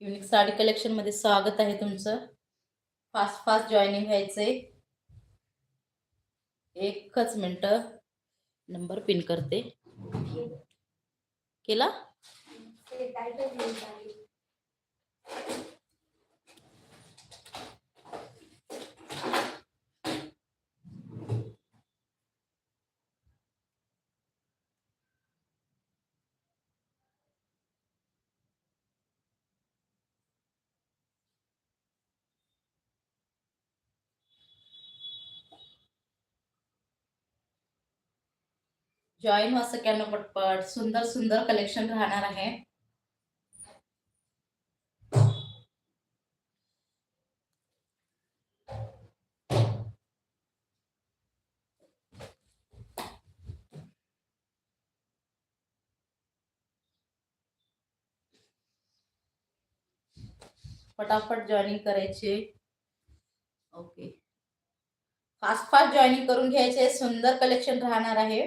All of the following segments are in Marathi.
युनिक साडी कलेक्शनमध्ये स्वागत आहे तुमचं. फास्ट फास्ट जॉईनिंग व्हायचं आहे एकच मिनटं. नंबर पिन करते. केला? जॉईन व्हा सगळ्यांना पटपट सुंदर सुंदर कलेक्शन राहणार आहे. फटाफट जॉईनिंग करायचे. ओके फास्ट फास्ट जॉईनिंग करून घ्यायचे. सुंदर कलेक्शन राहणार आहे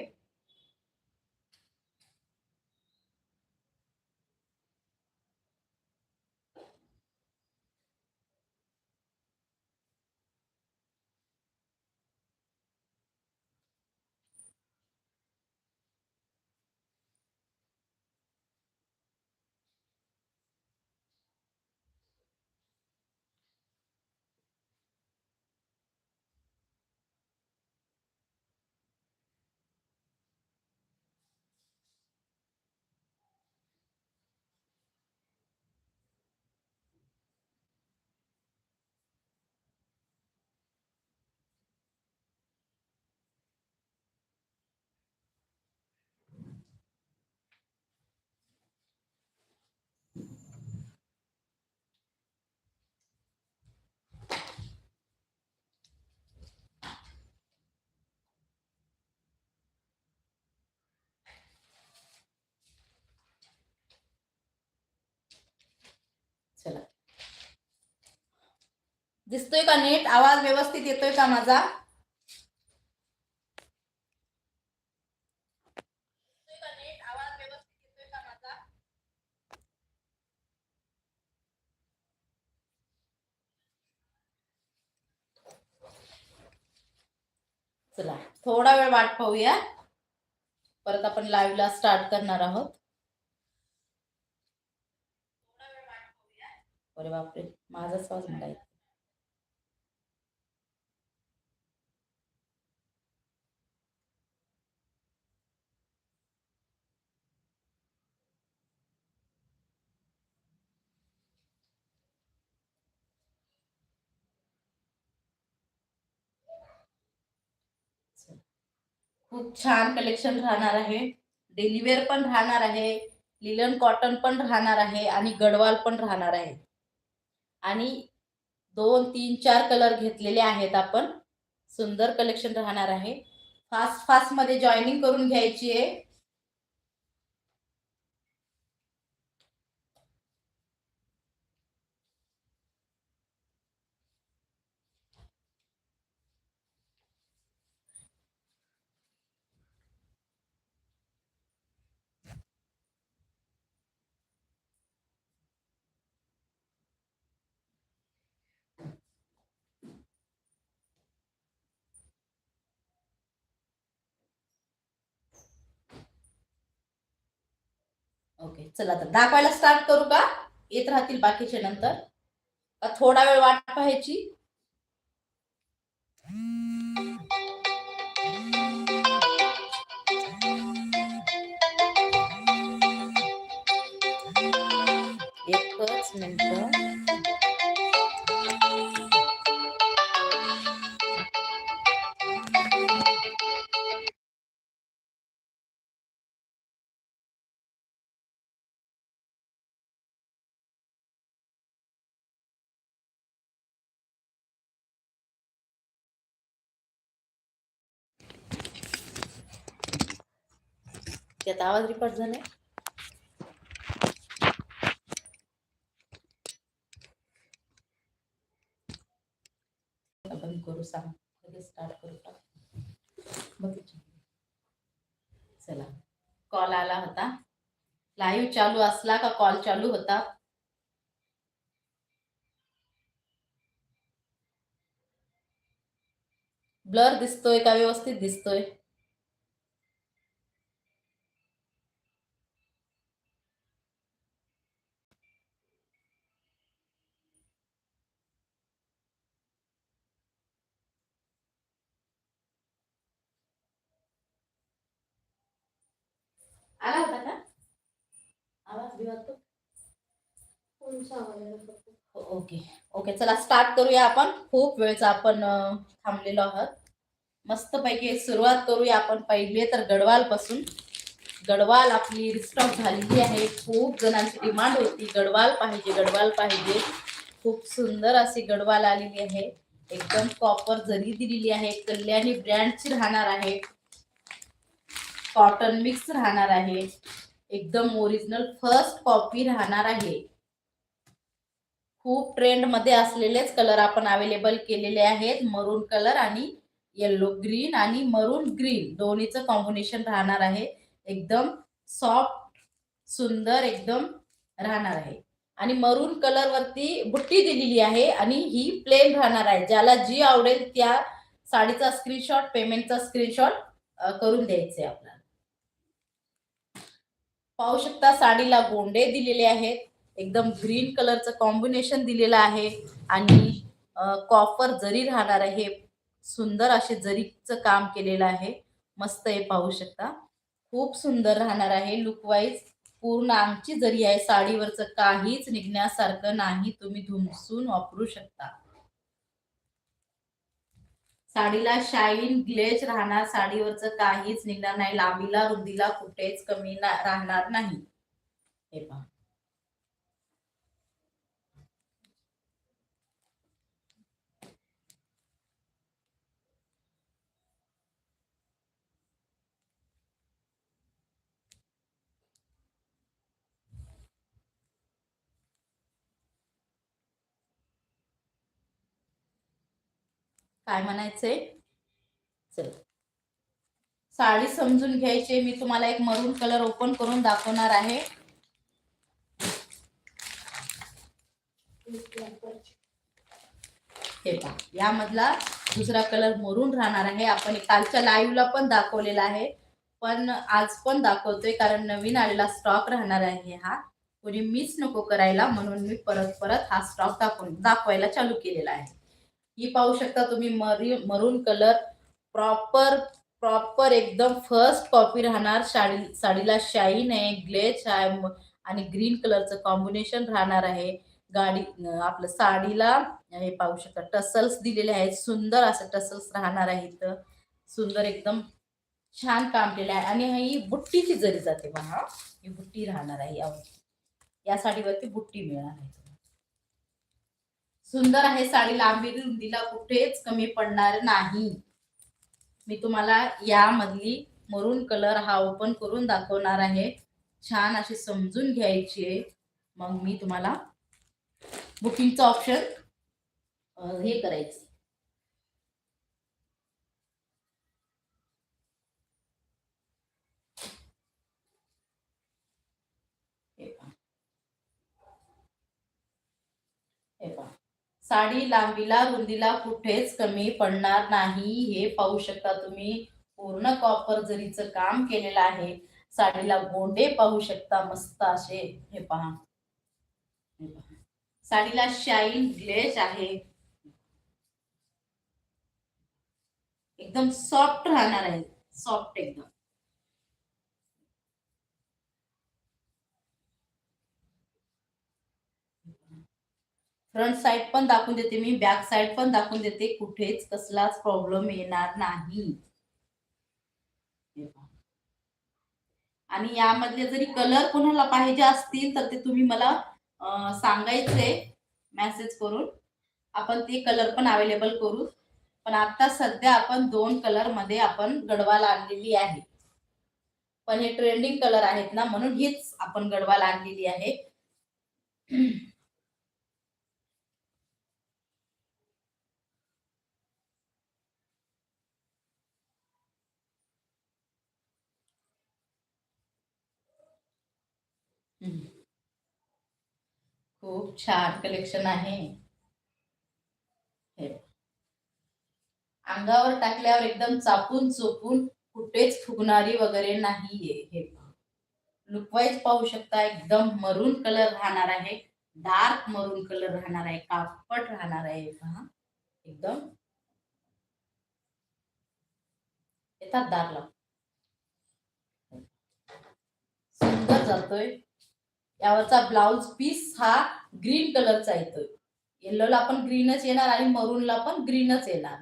चला दिसतोय का नीट? आवाज व्यवस्थित येतोय का माझा? चला थोडा वेळ वाट पाहूया. परत आपण लाईव्हला स्टार्ट करणार आहोत. अरे बापरे माझाच आवाज मला येतो. खूप छान कलेक्शन राहणार आहे. डेलिवेअर पण राहणार आहे. लिलन कॉटन पण राहणार आहे आणि गडवाल पण राहणार आहे. आणि दोन तीन चार कलर घेतलेले आहेत आपण. सुंदर कलेक्शन राहणार आहे. फास्ट फास्टमध्ये जॉईनिंग करून घ्यायची आहे. ओके चला तर दाखवायला स्टार्ट करू का? येत राहतील बाकीचे नंतर. का थोडा वेळ वाट पाहायची? एकच मिनिट. त्यात आवाज रिकॉर्ड झालाय बंद करू सांग लगेच स्टार्ट करू टाक बघू चला कॉल आला होता लाईव्ह चालू असला का कॉल चालू होता ब्लर दिसतोय का व्यवस्थित दिसतोय आला होता का? आवाज बिवाज तो? ओके. ओके चला स्टार्ट करूया आपण. खूप वेळचा आपण थांबलेलो आहोत. मस्तपैकी सुरुवात करूया आपण पहिले तर गडवाल पासून गडवाल आपली रिस्टॉक झालेली आहे. खूप जणांची डिमांड होती. गडवाल पाहिजे गडवाल पाहिजे. खूप सुंदर अशी गडवाल आलेली आहे. एकदम कॉपर जरी दिलेली आहे. कल्याणी ब्रँडची राहणार आहे. कॉटन मिक्स राहणार आहे. एकदम ओरिजिनल फर्स्ट कॉपी राहणार आहे. खूप ट्रेंडमध्ये असलेलेच कलर आपण अवेलेबल केलेले आहेत. मरून कलर आणि येल्लो ग्रीन आणि मरून ग्रीन दोन्हीचं कॉम्बिनेशन राहणार आहे. एकदम सॉफ्ट सुंदर एकदम राहणार आहे. आणि मरून कलर वरती बुट्टी दिलेली आहे आणि ही प्लेन राहणार आहे. ज्याला जी आवडेल त्या साडीचा स्क्रीनशॉट पेमेंटचा स्क्रीनशॉट करून द्यायचे आपल्याला. पाहू शकता साडीला गोंडे दिलेले आहेत. एकदम ग्रीन कलरचं कॉम्बिनेशन दिलेलं आहे. आणि कॉपर जरी राहणार आहे सुंदर असे जरीचं काम केलेलं आहे. मस्त हे पाहू शकता. खूप सुंदर राहणार आहे लुकवाईज पूर्ण आमची जरी आहे साडीवरचं काहीच निघण्यासारखं नाही तुम्ही धुमसून वापरू शकता. साडीला शाईन ग्लेज राहणार. साडीवरचं काहीच निघणार नाही. लांबीला रुंदीला कुठेच कमी ना- राहणार नाही. हे पहा. काय म्हणायचंय? चल. साडी समजून घ्यायची मी तुम्हाला एक मरून कलर ओपन करून दाखवणार आहे. हे पहा. यामधला दुसरा कलर मरून राहणार आहे. आपण कालच्या लाईव्हला पण दाखवलेला आहे. पण आज पण दाखवतोय कारण नवीन आलेला स्टॉक राहणार आहे हा. कोणी मिस नको करायला म्हणून मी परत परत हा स्टॉक दाखवून दाखवायला चालू केलेला आहे. ही पाहू शकता तुम्ही मरी मरून कलर प्रॉपर प्रॉपर एकदम फर्स्ट कॉपी राहणार. साडी साडीला शाईन आहे ग्लेच आहे आणि ग्रीन कलरचं कॉम्बिनेशन राहणार आहे. गाडी आपलं साडीला हे पाहू शकता टसल्स दिलेले आहेत. सुंदर असं टसल्स राहणार आहे इथं. सुंदर एकदम छान काम केलं आहे. आणि ही बुट्टीची जरी जाते बघा ही बुट्टी राहणार आहे. यावर या साडीवरती बुट्टी मिळणार आहे. सुंदर आहे साडी लांबी रुंदीला कुठेच कमी पडणार नाही. मी तुम्हाला यामधली मरून कलर हा ओपन करून दाखवणार आहे. छान अशी समजून घ्यायची आहे. मग मी तुम्हाला बुकिंगचं ऑप्शन हे करायचं हे पहा. हे पहा. साडी लांबीला रुंदीला कुठेच कमी पडणार नाही. हे पाहू शकता तुम्ही पूर्ण कॉपर जरीचं काम केलेलं आहे. साडीला गोंडे पाहू शकता मस्त असे. हे पहा. साडीला शाईन ग्लेज आहे. एकदम सॉफ्ट राहणार आहे. सॉफ्ट एकदम. फ्रंट साइड पण दाखवून देते मी बॅक साइड पण दाखवून देते. कुठेच कसलाच प्रॉब्लेम येणार नाही. आणि यामधले जरी कलर कोणाला पाहिजे असतील तर ते तुम्ही मला सांगायचे मेसेज करून. आपण ते कलर पण अवेलेबल करू. पण आता सध्या आपण दोन कलरमध्ये आपण गडवाल आणलेली आहे. पण हे ट्रेंडिंग कलर आहेत ना म्हणून हीच आपण गडवाल आणलेली आहे. खूप छान कलेक्शन आहे. हे. अंगावर टाकल्यावर एकदम चापून चोपून कुठेच फुगणारी वगैरे नाहीये. हे लुकवाईज पाहू शकता एकदम मरून कलर राहणार आहे. डार्क मरून कलर राहणार आहे. कापट राहणार आहे. पहा. एकदम. येतात दारला सुंदर जातोय. यावरचा ब्लाउज पीस हा ग्रीन कलरचा येतोय. येल्लोला पण ग्रीनच येणार आणि मरूनला पण ग्रीनच येणार.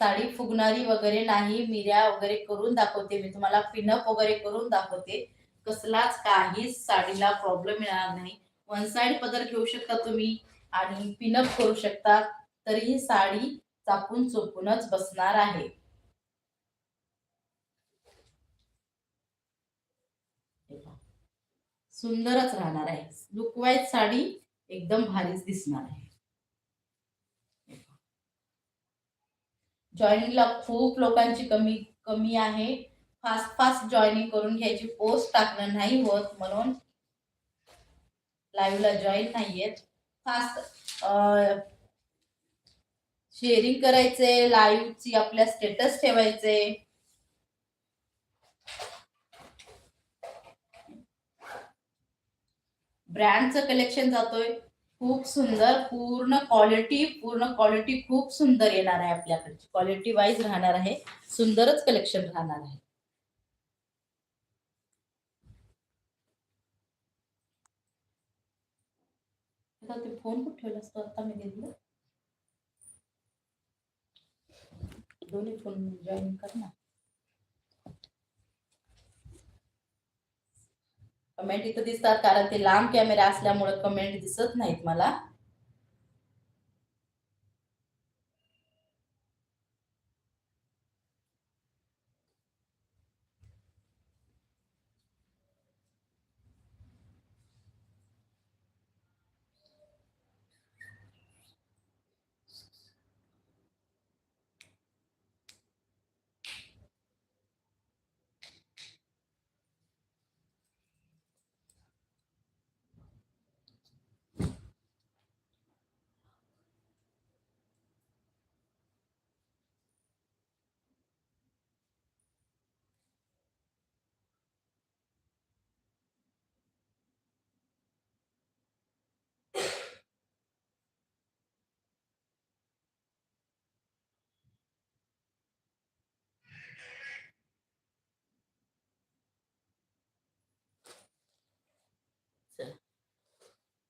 साडी फुगणारी वगैरे नाही मिऱ्या वगैरे करून दाखवते मी तुम्हाला पिनअप वगैरे करून दाखवते. कसलाच काहीच साडीला प्रॉब्लेम येणार नाही. वन साइड पदर घेऊ शकता तुम्ही आणि पिनअप करू शकता. तरीही साडी चापून चोपूनच बसणार आहे. सुंदरच राहणार आहे. लुकवाईज साडी एकदम भारीच दिसणार आहे. जॉईनिंगला खूप लोकांची कमी कमी आहे. फास्ट फास्ट जॉईनिंग करून घ्यायची पोस्ट टाकणं नाही होत म्हणून लाईव्हला जॉईन नाहीयेत फास्ट शेअरिंग करायचे लाईव्हची आपल्या स्टेटस ठेवायचे. ब्रँडचं कलेक्शन जातोय. खूप सुंदर पूर्ण क्वालिटी पूर्ण क्वालिटी खूप सुंदर येणार आहे आपल्याकडची. क्वालिटी वाईज राहणार आहे. सुंदरच कलेक्शन राहणार आहे. ते फोन कुठे ठेवला असतो? आता मी घेतलं दोन्ही फोन जॉईन कर ना. कमेंट इथं दिसतात कारण ते लांब कॅमेरा असल्यामुळे कमेंट दिसत नाहीत मला.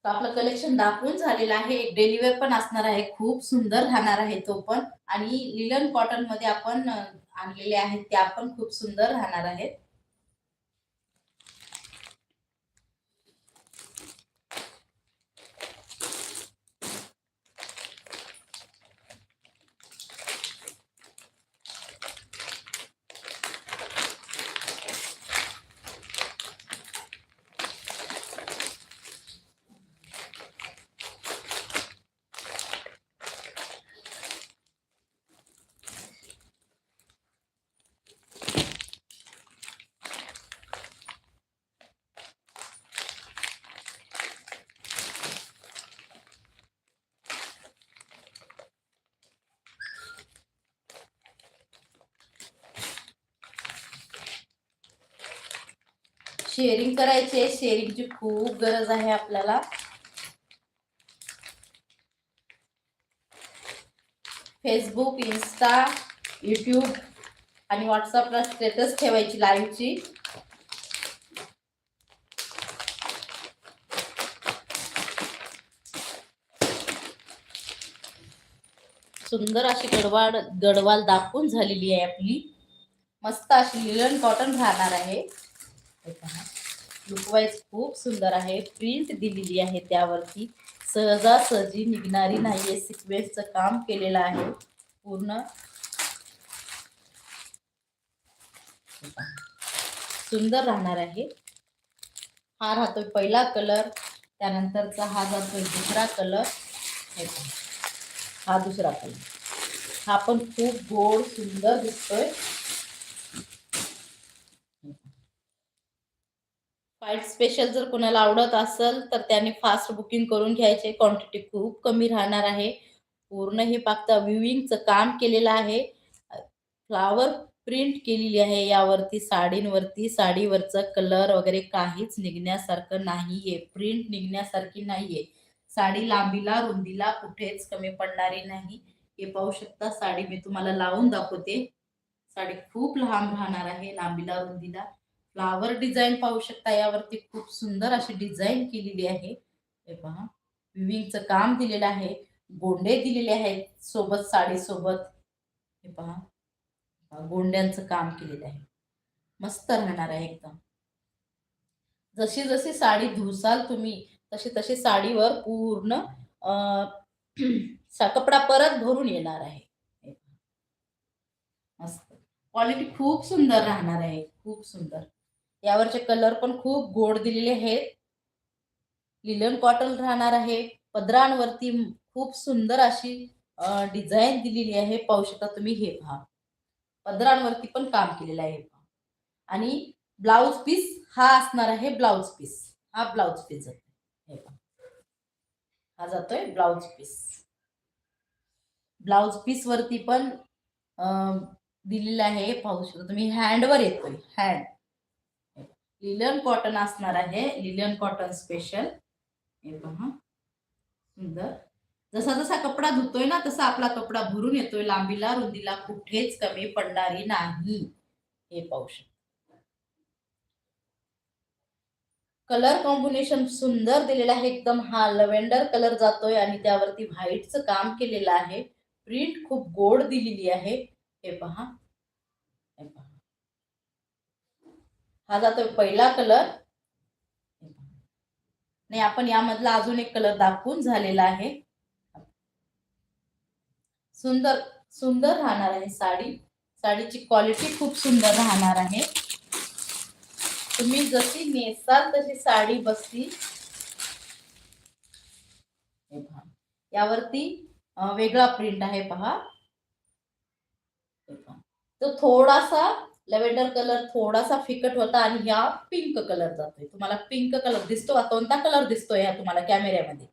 तर आपलं कलेक्शन दाखवून झालेलं आहे. एक डेलिव्हर पण असणार आहे. खूप सुंदर राहणार आहे तो पण. आणि लिलन कॉटनमध्ये आपण आणलेले आहेत. त्या पण खूप सुंदर राहणार आहेत. शेअरिंग करायचे. शेअरिंगची खूप गरज आहे आपल्याला. फेसबुक इन्स्टा यूट्यूब आणि व्हॉट्सअपला स्टेटस ठेवायची लाईव्हची सुंदर अशी गडवाड गडवाल दाखवून झालेली आहे आपली. मस्त अशी लिलन कॉटन राहणार आहे. लुकवाईज खूप सुंदर आहे. प्रिंट दिलेली आहे त्यावरती. सहजासहजी निघणारी नाहीये सिक्वेन्सचं काम केलेलं आहे. पूर्ण. सुंदर राहणार आहे. हा राहतोय पहिला कलर त्यानंतरचा हा जातोय दुसरा कलर हा दुसरा कलर हा पण खूप गोड सुंदर दिसतोय. फाईट स्पेशल जर कोणाला आवडत असेल तर त्याने फास्ट बुकिंग करून घ्यायचे. क्वांटिटी खूप कमी राहणार आहे. पूर्ण हे फक्त विविंगचं काम केलेलं आहे. फ्लावर प्रिंट केलेली आहे यावरती साडींवरती. साडीवरचं कलर वगैरे काहीच निघण्यासारखं नाहीये. प्रिंट निघण्यासारखी नाहीये. साडी लांबीला रुंदीला कुठेच कमी पडणारी नाही. हे पाहू शकता साडी मी तुम्हाला लावून दाखवते. साडी खूप लांब राहणार आहे लांबीला रुंदीला. फ्लावर डिझाईन पाहू शकता. यावरती खूप सुंदर अशी डिझाईन केलेली आहे. हे पहा. विविंगचं काम दिलेलं आहे. गोंडे दिलेले आहेत सोबत साडीसोबत. हे पहा. गोंड्यांचं काम केलेलं आहे. मस्त राहणार आहे एकदम. जशी जशी साडी धुसाल तुम्ही तशी तशी साडीवर पूर्ण सा- कपडा परत भरून येणार आहे. मस्त. क्वालिटी खूप सुंदर राहणार आहे. खूप सुंदर. यावरचे कलर पण खूप गोड दिलेले आहेत. लिलन कॉटन राहणार आहे. पदरांवरती खूप सुंदर अशी डिझाईन दिलेली आहे. पाहू शकता तुम्ही हे पहा. पदरांवरती पण काम केलेलं आहे. पहा. आणि ब्लाउज पीस हा असणार आहे ब्लाउज पीस. हा ब्लाउज पीस जातो हे हा जातोय ब्लाउज पीस. ब्लाउज पीस वरती पण दिलेला दिलेलं आहे. पाहू शकता तुम्ही हँडवर येतोय. हँड लिलन कॉटन असणार आहे. लिलन कॉटन स्पेशल हे पहा. सुंदर. जसा जसा कपडा धुतोय ना तसा आपला कपडा भरून येतोय. लांबीला रुंदीला कुठेच कमी पडणारी नाही. हे पाहू शकता. कलर कॉम्बिनेशन सुंदर दिलेलं आहे. एकदम हा लव्हेंडर कलर जातोय आणि त्यावरती व्हाईटचं काम केलेलं आहे. प्रिंट खूप गोड दिलेली आहे. हे पहा हे पहा हा जातोय पहिला कलर. नाही आपण यामधला अजून एक कलर दाखवून झालेला आहे. सुंदर सुंदर राहणार आहे साडी. साडीची क्वालिटी खूप सुंदर राहणार आहे. तुम्ही जशी नेसाल तशी साडी बसती यावरती वेगळा प्रिंट आहे पहा. तो थोडासा लेव्हेंडर कलर थोडासा फिकट होता आणि ह्या पिंक कलर जातोय. तुम्हाला पिंक कलर दिसतो का? कोणता कलर दिसतोय ह्या तुम्हाला कॅमेऱ्यामध्ये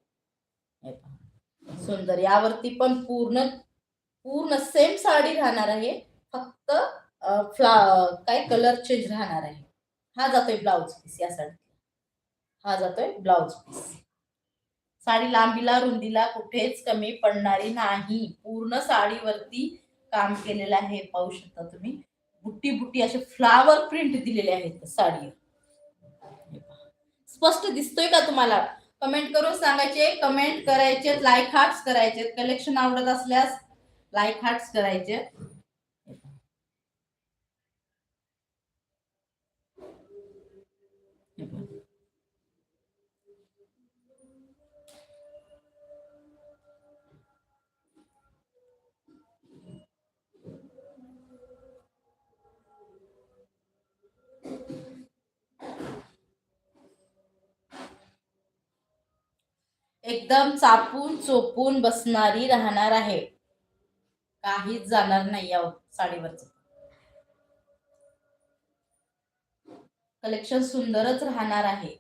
सुंदर. यावरती पण पूर्ण पूर्ण सेम साडी राहणार आहे. फक्त फ्ला काय कलर चेंज राहणार आहे. हा जातोय ब्लाउज पीस या साडी हा जातोय ब्लाउज पीस साडी लांबीला रुंदीला कुठेच कमी पडणारी नाही. पूर्ण साडीवरती काम केलेलं आहे पाहू शकता तुम्ही. बुट्टी बुट्टी असे फ्लावर प्रिंट दिलेले आहेत साडीवर. स्पष्ट दिसतोय का तुम्हाला? कमेंट करून सांगायचे कमेंट करायचे लाईक हार्ट्स करायचे कलेक्शन आवडत असल्यास लाईक हार्ट्स करायचे. एकदम चापून चोपून बसणारी राहणार आहे. काहीच जाणार नाही या साडीवरच. कलेक्शन सुंदरच राहणार आहे.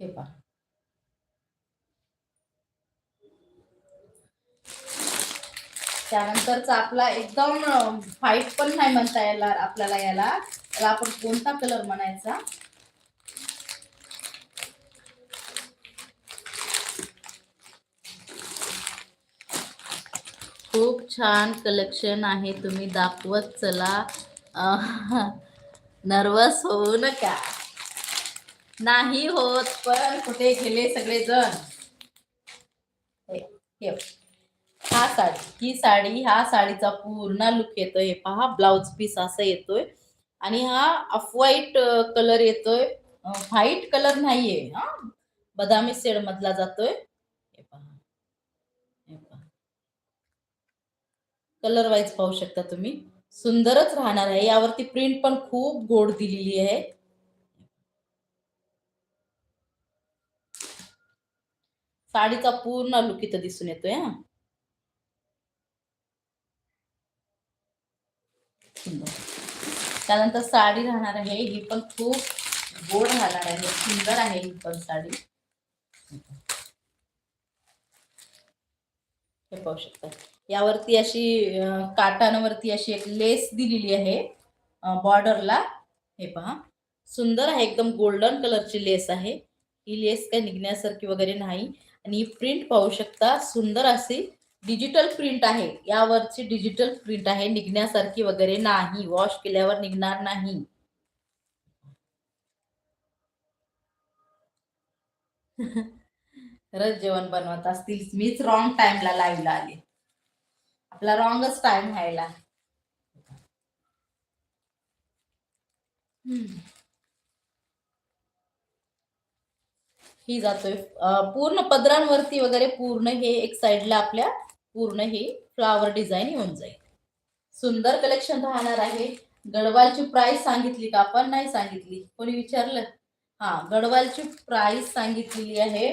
हे पहा. त्यानंतरचा आपला एकदम व्हाईट पण नाही म्हणता येणार आपल्याला याला त्याला आपण कोणता कलर म्हणायचा? खूप छान कलेक्शन आहे. तुम्ही दाखवत चला. नर्वस होऊ नका. नाही होत पण कुठे गेले सगळेजण? हा साडी ही साडी हा साडीचा पूर्ण लुक येतोय. हे पहा ब्लाउज पीस असा येतोय. आणि हा ऑफ व्हाईट कलर येतोय. व्हाईट कलर नाहीये हा. बदामी शेड मधला जातोय. हे पहा. हे पहा. कलर वाईज पाहू शकता तुम्ही. सुंदरच राहणार आहे. यावरती प्रिंट पण खूप गोड दिलेली आहे. साडीचा पूर्ण लुक इथं दिसून येतोय हा. सुंदर. त्यानंतर साडी राहणार आहे. ही पण खूप गोड राहणार आहे. सुंदर आहे ही पण साडी. हे पाहू शकता. यावरती अशी काटांवरती अशी एक लेस दिलेली आहे बॉर्डरला. हे पहा. सुंदर आहे. एकदम गोल्डन कलरची लेस आहे. ही लेस काय निघण्यासारखी वगैरे नाही. आणि ही प्रिंट पाहू शकता. सुंदर अशी डिजिटल प्रिंट आहे. यावरची डिजिटल प्रिंट आहे. निघण्यासारखी वगैरे नाही. वॉश केल्यावर निघणार नाही. खरंच जेवण बनवत असतील. मीच रॉंग टाइमला लाईव्हला आले. आपला रॉंगच टाइम व्हायला. हम्म. ही जातोय. पूर्ण पदरांवरती वगैरे पूर्ण हे एक साइडला आपल्या पूर्ण हे फ्लावर डिझाईन येऊन जाईल. सुंदर कलेक्शन राहणार आहे. गडवालची प्राइस सांगितली का? आपण नाही सांगितली. कोणी विचारलं? हा गडवालची प्राइस सांगितलेली आहे.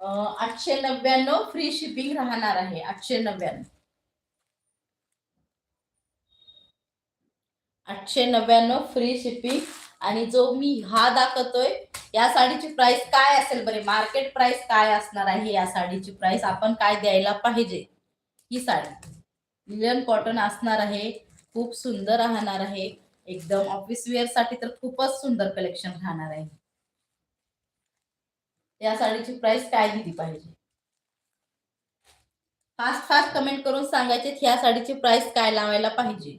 आठशे नव्याण्णव फ्री शिपिंग राहणार आहे. आठशे नव्याण्णव. आठशे नव्याण्णव फ्री शिपिंग आणि जो मी हा दाखवतोय या साडीची प्राइस काय असेल बरे? मार्केट प्राइस काय असणार आहे या साडीची प्राइस आपण काय द्यायला पाहिजे? ही साडी. लिलन कॉटन असणार आहे खूप सुंदर राहणार आहे. एकदम ऑफिस वेअरसाठी तर खूपच सुंदर कलेक्शन राहणार आहे. या साडीची प्राइस काय दिली पाहिजे? फास्ट फास्ट कमेंट करून सांगायचे ह्या साडीची प्राइस काय लावायला पाहिजे?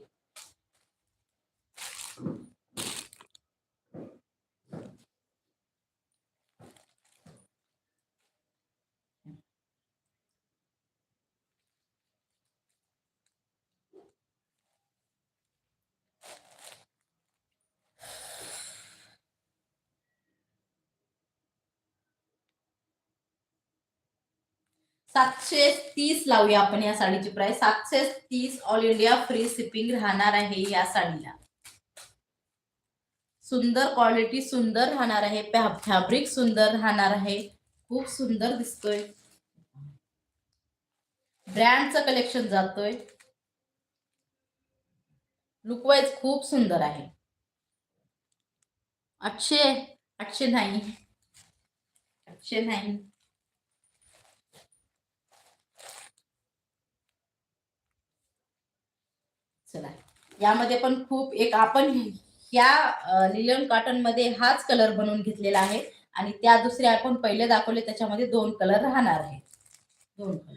सातशे तीस लावूया आपण या साडीची प्राइस सातशे तीस ऑल इंडिया फ्री शिपिंग राहणार आहे या साडीला. सुंदर क्वालिटी सुंदर राहणार आहे. फॅब्रिक सुंदर राहणार आहे. खूप सुंदर दिसतोय. ब्रँडचं कलेक्शन जातोय. लुकवाईज खूप सुंदर आहे. आठशे आठशे नाही. आठशे नाही. चला यामध्ये पण खूप एक आपण या लिलन कॉटनमध्ये हाच कलर बनवून घेतलेला आहे. आणि त्या दुसऱ्या आपण पहिले दाखवले त्याच्यामध्ये दोन कलर राहणार आहे दोन कलर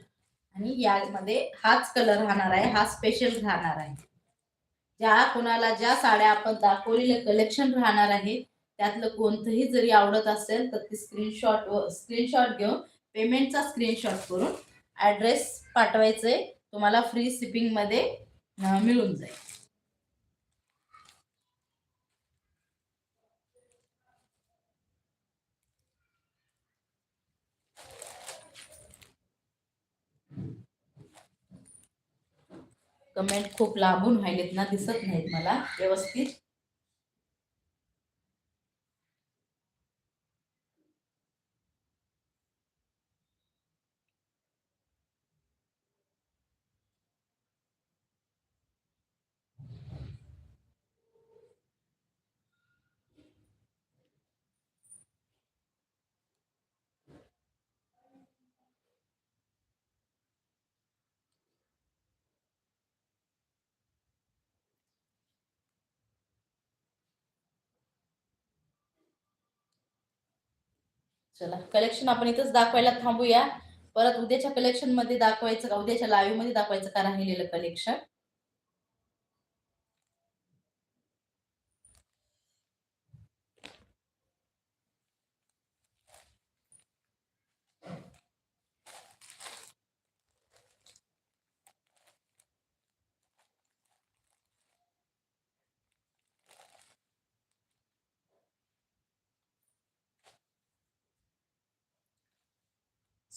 आणि यामध्ये हाच कलर राहणार आहे हा स्पेशल राहणार आहे. ज्या कोणाला ज्या साड्या आपण दाखवलेले कलेक्शन राहणार आहे त्यातलं कोणतंही जरी आवडत असेल तर ती स्क्रीनशॉट स्क्रीनशॉट घेऊन पेमेंटचा स्क्रीनशॉट करून ॲड्रेस पाठवायचे तुम्हाला फ्री शिपिंगमध्ये मिळून जाईल. कमेंट खूप लांबून व्हायलेत ना दिसत नाहीत मला. व्यवस्थित. चला कलेक्शन आपण इथंच दाखवायला थांबूया. परत उद्याच्या कलेक्शनमध्ये दाखवायचं का? उद्याच्या लाईव्हमध्ये दाखवायचं का? राहिलेलं कलेक्शन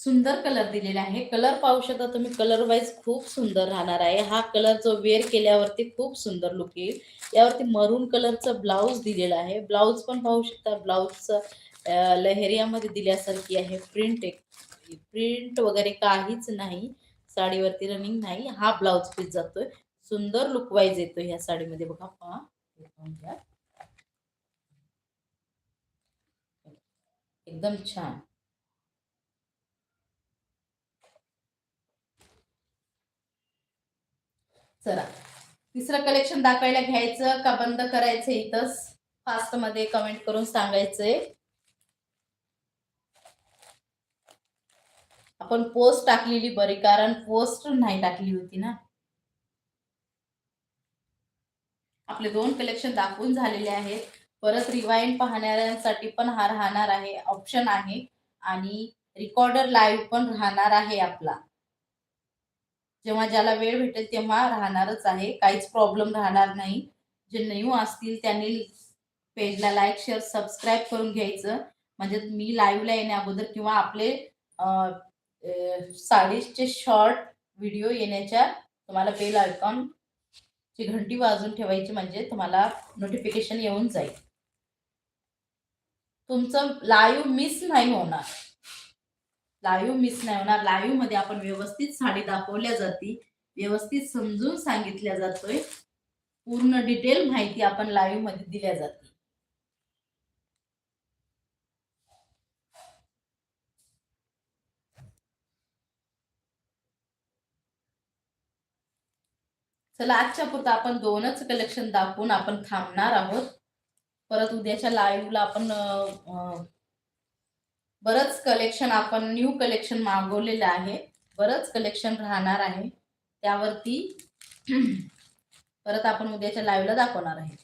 सुंदर कलर दिलेला आहे. कलर पाहू शकता तुम्ही कलर वाईज खूप सुंदर राहणार आहे. हा कलर जो वेअर केल्यावरती खूप सुंदर लुक येईल. यावरती मरून कलरचं ब्लाऊज दिलेला आहे. ब्लाऊज पण पाहू शकता ब्लाऊजचं लहेरियामध्ये दिल्यासारखी आहे. प्रिंट एक प्रिंट वगैरे काहीच नाही. साडीवरती रनिंग नाही. हा ब्लाऊज पीस जातोय. सुंदर लुक वाईज येतो ह्या साडीमध्ये. बघा पहा. एकदम छान. चला. तिसरं कलेक्शन दाखवायला घ्यायचं का बंद करायचं इथंच? फास्टमध्ये कमेंट करून सांगायचंय. आपण पोस्ट टाकलेली बरी कारण पोस्ट नाही टाकली होती ना. आपले दोन कलेक्शन दाखवून झालेले आहेत. परत रिवाइंड पाहणाऱ्यांसाठी पण हा राहणार आहे ऑप्शन आहे. आणि रिकॉर्डर लाईव्ह पण राहणार आहे आपला. जेव्हा ज्याला वेळ भेटेल तेव्हा राहणारच आहे. काहीच प्रॉब्लेम राहणार नाही. जे न्यू असतील त्यांनी पेजला लाईक शेअर सबस्क्राईब करून घ्यायचं. म्हणजे मी लाईव्हला येण्या अगोदर किंवा आपले साडीचे शॉर्ट व्हिडिओ येण्याच्या तुम्हाला बेल आयकॉन ची घंटी वाजून ठेवायची म्हणजे तुम्हाला नोटिफिकेशन येऊन जाईल. तुमचं लाईव्ह मिस नाही होणार. लाईव्ह मिस नाही होणार. लाईव्हमध्ये आपण व्यवस्थित साडी दाखवल्या जाते. व्यवस्थित समजून सांगितल्या जातोय. पूर्ण डिटेल माहिती आपण लाईव्हमध्ये दिल्या जाते. चला आजच्या पुरतं आपण दोनच कलेक्शन दाखवून आपण थांबणार आहोत. परत उद्याच्या लाईव्हला आपण बरंच कलेक्शन आपण न्यू कलेक्शन मागवलेलं आहे. बरंच कलेक्शन राहणार आहे. त्यावरती परत आपण उद्याच्या लाईव्हला दाखवणार आहे.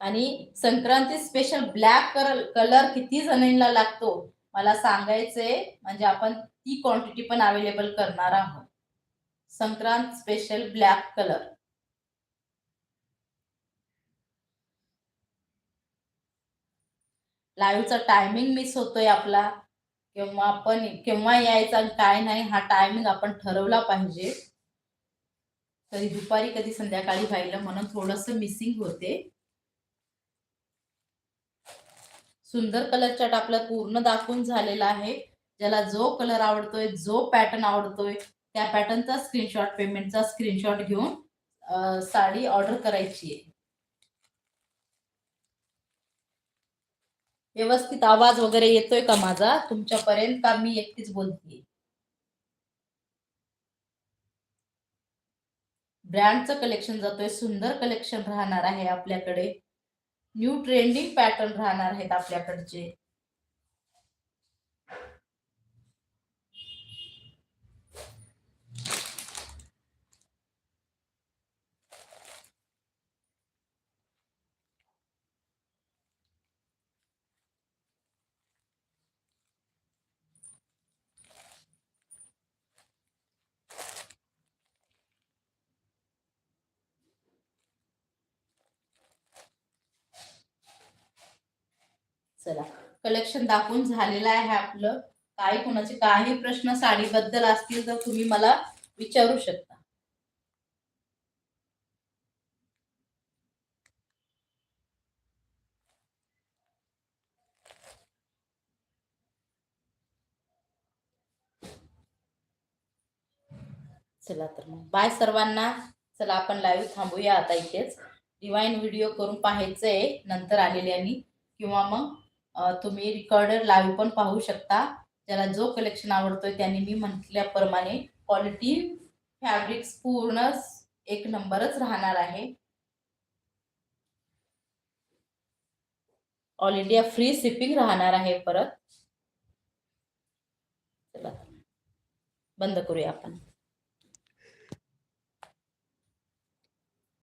आणि Sankranti special black colour colour किती जणांना लागतो? मला सांगायचंय म्हणजे आपण ती क्वांटिटी पण अवेलेबल करणार आहोत. संक्रांत स्पेशल ब्लॅक कलर लाईव्हचा टायमिंग मिस होतोय आपला. केव्हा आपण केव्हा यायचा काय नाही हा टायमिंग आपण ठरवला पाहिजे. कधी दुपारी कधी संध्याकाळी व्हायला म्हणून थोडस मिसिंग होते. सुंदर कलर चार्ट आपला पूर्ण दाखवून झालेला आहे. ज्याला जो कलर आवडतोय जो पॅटर्न आवडतोय त्या पॅटर्नचा स्क्रीनशॉट पेमेंटचा स्क्रीनशॉट घेऊन साडी ऑर्डर करायची आहे. व्यवस्थित आवाज वगैरे येतोय का माझा? तुमच्यापर्यंत का मी एकटीच बोलते? ब्रँडचं कलेक्शन जातोय सुंदर कलेक्शन राहणार आहे आपल्याकडे. न्यू ट्रेंडिंग पॅटर्न राहणार आहेत आपल्याकडचे. चला. कलेक्शन दाखवून झालेलं आहे आपलं. काही कोणाचे काही प्रश्न साडीबद्दल असतील तर तुम्ही मला विचारू शकता. चला तर मग. बाय सर्वांना. चला आपण लाईव्ह थांबूया आता इथेच. डिवाईन व्हिडिओ करून पाहायचंय. नंतर आलेल्यानी. किंवा मग तुम्ही रिकॉर्डर लाईव्ह पण पाहू शकता. ज्याला जो कलेक्शन आवडतोय त्याने मी म्हटल्याप्रमाणे क्वालिटी फॅब्रिक्स पूर्ण एक नंबरच राहणार आहे. ऑल इंडिया फ्री शिपिंग राहणार आहे परत. चला. बंद करूया आपण.